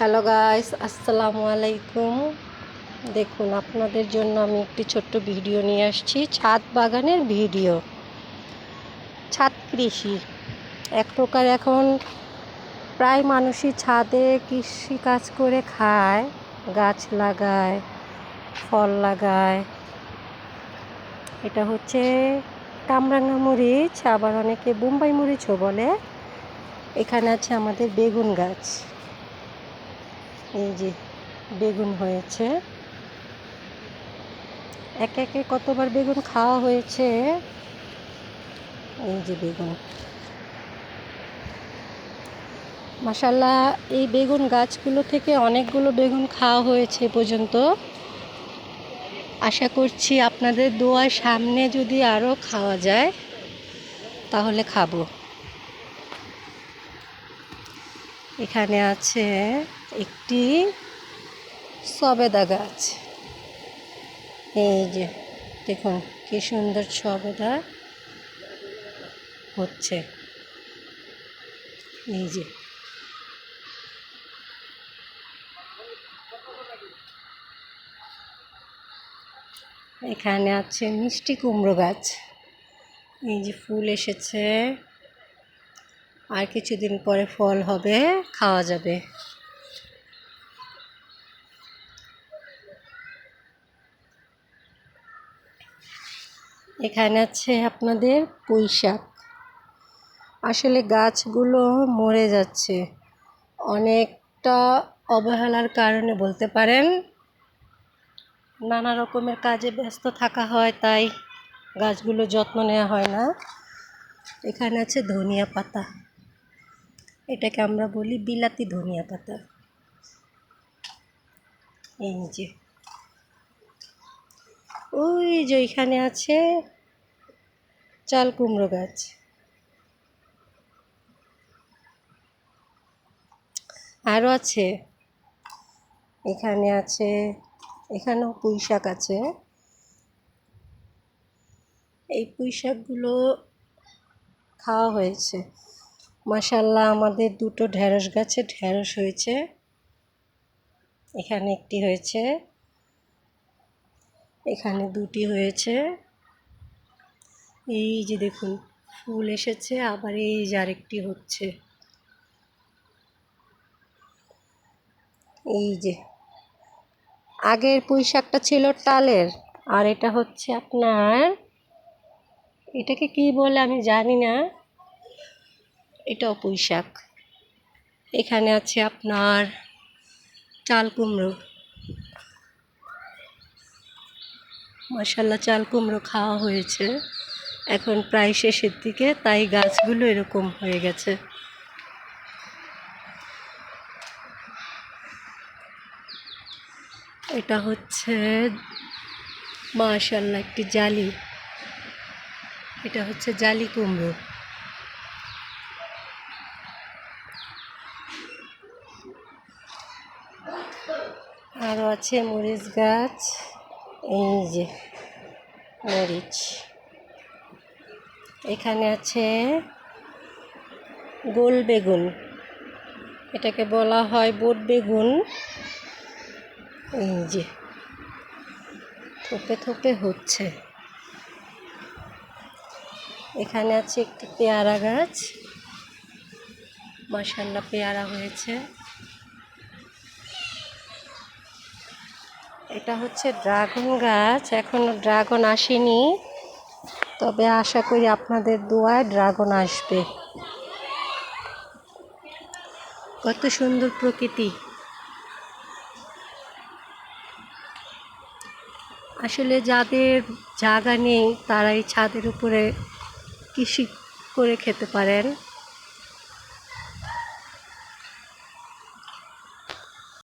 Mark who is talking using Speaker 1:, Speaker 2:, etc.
Speaker 1: Hello guys আসসালামু আলাইকুম দেখুন, আপনাদের জন্য আমি একটি ছোট্ট ভিডিও নিয়ে আসছি। ছাদ বাগানের ভিডিও। ছাদ কৃষি। এক প্রকার এখন প্রায় মানুষই ছাদে কৃষি কাজ করে খায়, গাছ লাগায়, ফল লাগায়। এটা হচ্ছে কামরাঙা মরিচ, আবার অনেকে বোম্বাই মরিচও বলে। এখানে আছে আমাদের বেগুন গাছ। এই যে বেগুন হয়েছে। একে একে কতবার বেগুন খাওয়া হয়েছে? এই যে বেগুন। মাসাল্লাহ এই বেগুন গাছগুলো থেকে অনেকগুলো বেগুন খাওয়া হয়েছে পর্যন্ত। আশা করছি আপনাদের দোয়ার সামনে যদি আরও খাওয়া যায়, তাহলে খাব। এখানে আছে একটি সবেদা গাছ। এই যে, দেখুন কি সুন্দর সবেদা হচ্ছে। এই যে। এখানে আছে মিষ্টি কুমড়ো গাছ। এই যে ফুল এসেছে। আর কিছুদিন পরে ফল হবে, খাওয়া যাবে। এখানে আছে আপনাদের পুঁই শাক। আসলে গাছগুলো মরে যাচ্ছে। অনেকটা অবহেলার কারণে বলতে পারেন, নানা রকমের কাজে ব্যস্ত থাকা হয়, তাই গাছগুলো যত্ন নেওয়া হয় না। এখানে আছে ধনিয়া পাতা। এটাকে আমরা বলি বিলাতি ধনিয়া পাতা। এই যে। ওই যে এখানে আছে চাল কুমড়ো গাছ। আরও আছে। এখানে আছে, এখানেও পুঁই শাক আছে। এই পুঁই শাকগুলো খাওয়া হয়েছে। মাসাল্লাহ আমাদের দুটো ঢ্যাঁড়স গাছে ঢ্যাঁড়স হয়েছে। এখানে একটি হয়েছে, এখানে দুটি হয়েছে। এই যে দেখুন, ফুল এসেছে, আবার এই যে আরেকটি হচ্ছে। এই যে, আগের পুঁই শাকটা ছিল টালের আর এটা হচ্ছে আপনার, এটাকে কি বলে আমি জানি না। এটাও পুঁই এখানে আছে আপনার চাল কুমড়ো। মশাল্লা চাল কুমড়ো খাওয়া হয়েছে। এখন প্রায় শেষের দিকে, তাই গাছগুলো এরকম হয়ে গেছে। এটা হচ্ছে মাশাল্লাহ একটি জালি। এটা হচ্ছে জালি কুমড়ো। আরও আছে মরিচ গাছ, এই যে মরিচ। এখানে আছে গোল বেগুন। এটাকে বলা হয় বোট বেগুন। এই যে থোপে থোপে হচ্ছে। এখানে আছে একটি পেয়ারা গাছ। মাসাল্লাহ পেয়ারা হয়েছে। এটা হচ্ছে ড্রাগন গাছ। এখনও ড্রাগন আসেনি। তবে আশা করি আপনাদের দোয়ায় ড্রাগন আসবে। কত সুন্দর প্রকৃতি। আসলে যাদের জায়গা নেই তারা এই ছাদের উপরে কৃষি করে খেতে পারেন।